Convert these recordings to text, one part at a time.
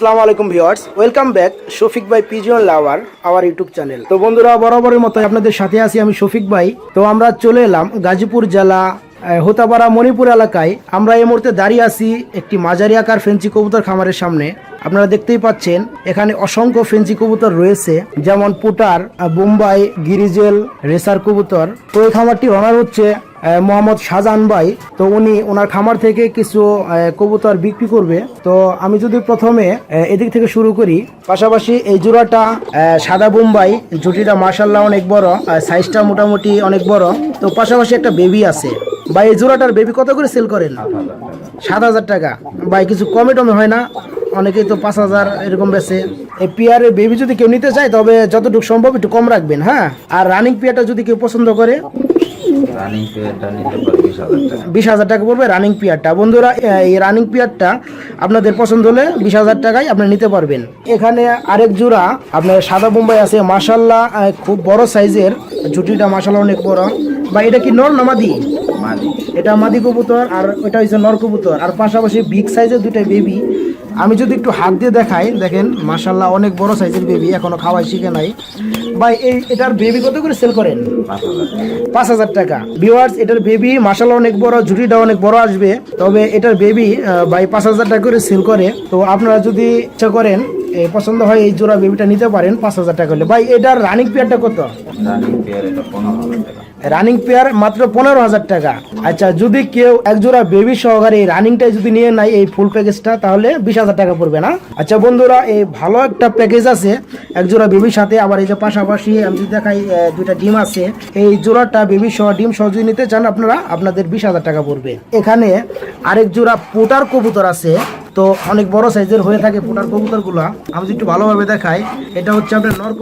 আসসালামু আলাইকুম viewers, welcome back Shafiq ভাই pigeon lover, our YouTube channel. তো বন্ধুরা, বরাবরের মতো আপনাদের সাথে আছি আমি শফিক ভাই। তো আমরা চলে এলাম গাজীপুর জেলা হোতাপাড়া মণিপুর এলাকায়। আমরা এই মুহূর্তে দাঁড়িয়ে আছি একটি মাঝারি আকার ফেন্সি কবুতর খামারের সামনে। আপনারা দেখতেই পাচ্ছেন, এখানে অসংখ্য ফেন্সি কবুতর রয়েছে, যেমন পুটার বোম্বাই, গিরিজেল, রেসার কবুতর। তো এই খামারটি অনার হচ্ছে মোহাম্মদ শাহজাহান ভাই। তো উনি ওনার খামার থেকে কিছু কবুতর বিক্রি করবে। তো আমি যদি প্রথমে এদিক থেকে শুরু করি। পাশাপাশি এই জোড়াটা সাদা বোম্বাই। জুটিটা মার্শাল্লাহ অনেক বড় সাইজটা মোটামুটি অনেক বড়। তো পাশাপাশি একটা বেবি আছে। ভাই, এই জোড়াটার বেবি কত করে সেল করেন? সাত হাজার টাকা। ভাই, কিছু কমে টমে হয় না। অনেকেই তো পাঁচ হাজার এরকম বেছে এই পিয়ারের বেবি যদি কেউ নিতে চায় তবে যতটুকু সম্ভব একটু কম রাখবেন হ্যাঁ? আর রানিং পিয়ারটা যদি কেউ পছন্দ করে রানিং পেয়ারটা নিতে পারি বিশ হাজার টাকা। পড়বে রানিং পিয়ারটা। বন্ধুরা এই রানিং পিয়ারটা আপনাদের পছন্দ হলে বিশ হাজার টাকায় আপনি নিতে পারবেন। এখানে আরেক জোড়া আপনার সাদা বোম্বাই আছে মাসাল্লাহ খুব বড় সাইজের। জুটিটা মাসাল্লাহ অনেক বড়। বা এটা কি নর নামাদি মাদি? এটা মাদি কবুতর আর ওটা হচ্ছে নর কবুতর। আর পাশাপাশি বিগ সাইজের দুইটা বেবি আমি যদি একটু হাত দিয়ে দেখাই দেখেন মাসাল্লাহ অনেক বড় সাইজের বেবি এখনও খাওয়াই শিখে নাই। ভাই এই এটার বেবি কত করে সেল করেন? পাঁচ হাজার টাকা। হাজার এটার বেবি মাসাল্লাহ অনেক বড় ঝুটিটা অনেক বড় আসবে। তবে এটার বেবি ভাই পাঁচ হাজার টাকা করে সেল করে। তো আপনারা যদি ইচ্ছা করেন পছন্দ হয় এই জোড়া বেবিটা নিতে পারেন পাঁচ হাজার টাকা হলে। ভাই এটার রানিং পেয়ারটা কত? রানিং পেয়ার এটা পনেরো হাজার টাকা। রানিং পেয়ার মাত্র পনেরো হাজার টাকা। আচ্ছা যদি কেউ একজোড়া বেবি সহকারে এই রানিংটা যদি নিয়ে নেয় এই ফুল প্যাকেজটা তাহলে বিশ হাজার টাকা পড়বে না? আচ্ছা বন্ধুরা, এই ভালো একটা প্যাকেজ আছে। একজোড়া বেবির সাথে আবার এই যে পাশাপাশি আমি যদি দেখাই দুইটা ডিম আছে। এই জোড়াটা বেবি সহ, ডিম সহ যদি নিতে চান আপনারা, আপনাদের বিশ হাজার টাকা পড়বে। এখানে আরেক জোড়া পোটার কবুতর আছে। তো অনেক বড় সাইজের হয়ে থাকে পোটার কবুতরগুলা আমি যদি একটু ভালোভাবে দেখাই, এটা হচ্ছে আপনার নর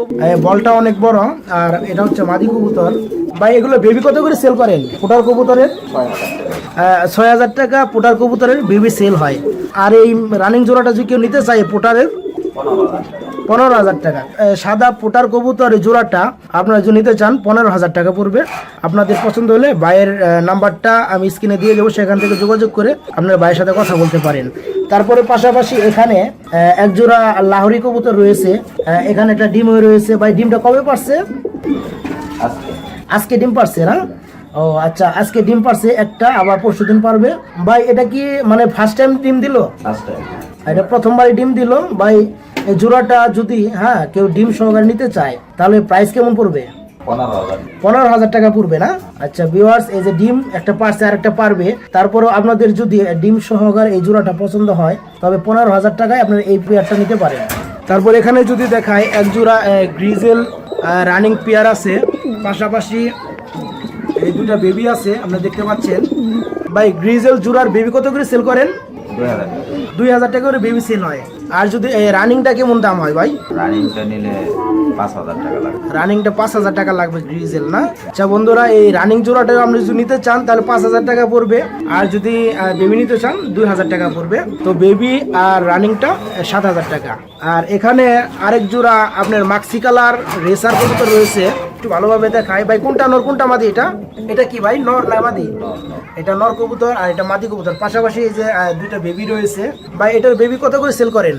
বলটা অনেক বড়, আর এটা হচ্ছে মাদি কবুতর। ভাই, এগুলো বেবি কত করে সেল করেন? পোটার কবুতরের? ছয় হাজার টাকা পোটার কবুতরের বেবি সেল হয়। আর এই রানিং জোড়াটা যদি কেউ নিতে চায়, পোটারের? পনেরো হাজার টাকা। সাদা পোটার কবুতর জোড়াটা আপনারা যদি নিতে চান পনেরো হাজার টাকা পড়বে। আপনাদের পছন্দ হলে ভাইয়ের নাম্বারটা আমি স্ক্রিনে দিয়ে দেবো সেখান থেকে যোগাযোগ করে আপনার ভাইয়ের সাথে কথা বলতে পারেন। তারপরে পাশাপাশি এখানে এ, এক জোড়া লাহরি কবুতর রয়েছে। এখানে একটা ডিম হয়ে রয়েছে। ভাই ডিমটা কবে পারছে? আজকে। আজকে ডিম পারছে না? ও আচ্ছা আজকে ডিম পারছে একটা আবার পরশু দিন পারবে। ভাই এটা কি মানে ফার্স্ট টাইম ডিম দিল? ফার্স্ট টাইম এটা প্রথমবারই ডিম দিল। ভাই এই জোড়াটা যদি হ্যাঁ কেউ ডিম সহকারে নিতে চায় তাহলে প্রাইস কেমন পড়বে? পনেরো হাজার। পনেরো হাজার টাকা পড়বে না? আচ্ছা ভিউয়ার্স এই যে ডিম একটা পারছে আর একটা পারবে। তারপরেও আপনাদের যদি ডিম সহকারে এই জোড়াটা পছন্দ হয় তবে পনেরো হাজার টাকায় আপনার এই পেয়ারটা নিতে পারেন। তারপর এখানে যদি দেখায় এক জোড়া গ্রিজেল রানিং পেয়ার আছে। পাশাপাশি এই দুটা বেবি আছে আপনারা দেখতে পাচ্ছেন। ভাই গ্রিজেল জোড়ার বেবি কত করে সেল করেন? দুই হাজার টাকা করে বেবি সেল হয়। আর যদি রানিংটা কেমন দাম হয় ভাই? রানিংটা নিলে পাঁচ হাজার টাকা লাগবে। রানিংটা পাঁচ হাজার টাকা লাগবে গ্রিজেল না? আচ্ছা বন্ধুরা এই রানিং জোড়াটা আপনি যদি নিতে চান তাহলে পাঁচ হাজার টাকা পড়বে। আর যদি বেবি নিতে চান দুই হাজার টাকা পড়বে। তো বেবি আর রানিংটা সাত হাজার টাকা। আর এখানে আরেক জোড়া আপনার মাক্সি কালার রেসার কবুতর রয়েছে। একটু ভালোভাবে দেখাই। ভাই কোনটা নর কোনটা মাদি এটা? এটা কি ভাই? নর না মাদি? এটা নর কবুতর আর এটা মাদি কবুতর। পাশাপাশি এই যে দুইটা বেবি রয়েছে। ভাই এটার বেবি কত করে সেল করেন?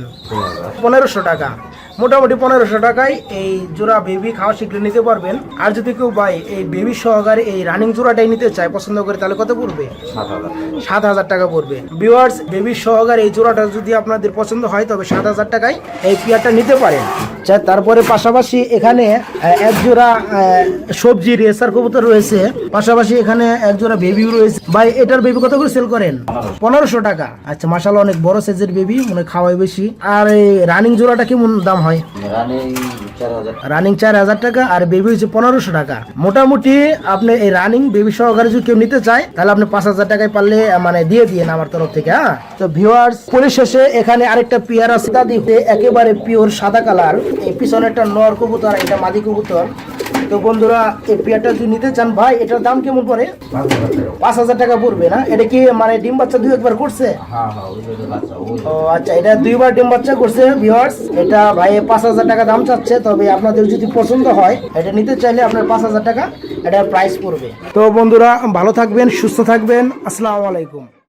পনেরোশো টাকা। মোটামুটি পনেরোশো টাকায় এই জোড়া বেবি খাওয়া শিখলে নিতে পারবেন। আর যদি কেউ ভাই এই বেবি সহকারে এই রানিং জোড়াটাই নিতে চায় পছন্দ করে তাহলে কত পড়বে? সাত হাজার টাকা। পড়বে। ভিউয়ার্স বেবি সহকারে এই জোড়াটা যদি আপনাদের পছন্দ হয় তবে সাত হাজার টাকায় এই পেয়ারটা নিতে পারেন। আচ্ছা, তারপরে পাশাপাশি এখানে আহ, এক জোড়া আহ, সবজি রেসার কবুতর রয়েছে। পাশাপাশি এখানে এক জোড়া বেবিও রয়েছে। ভাই এটার বেবি কত করে সেল করেন? পনেরোশো। টাকা। আচ্ছা মাসাল অনেক বড় সাইজের বেবি মানে খাওয়াই বেশি। আর এই রানিং জোড়াটা কেমন দাম হয়? রানিং রানিং চার হাজার টাকা আর বেবি হচ্ছে পনেরোশো টাকা। মোটামুটি আপনি এই রানিং বেবি সহকারে যদি কেউ নিতে চায়, তাহলে আপনি পাঁচ হাজার টাকায় পারলে মানে দিয়ে দিয়ে আমার তরফ থেকে হ্যাঁ? তো ভিউয়ার্স পরিশেষে এখানে আরেকটা পিয়ার আছে দাদি একেবারে পিওর সাদা কালার এই পিছনে একটা নর কবুতর এটা মাদি কবুতর। তো বন্ধুরা এই পেয়ারটা যদি নিতে চান ভাই এটার দাম কেমন পড়ে? পাঁচ হাজার টাকা পড়বে না? এটা কি মানে ডিম বাচ্চা দুই একবার করছে? হ্যাঁ হ্যাঁ ও আচ্ছা এটা দুইবার ডিম বাচ্চা করছে ভিউয়ার্স এটা ভাই পাঁচ হাজার টাকা দাম চাচ্ছে তবে আপনাদের যদি পছন্দ হয় এটা নিতে চাইলে আপনার পাঁচ হাজার টাকা এটা প্রাইস পড়বে। তো বন্ধুরা ভালো থাকবেন সুস্থ থাকবেন। আসসালামু আলাইকুম।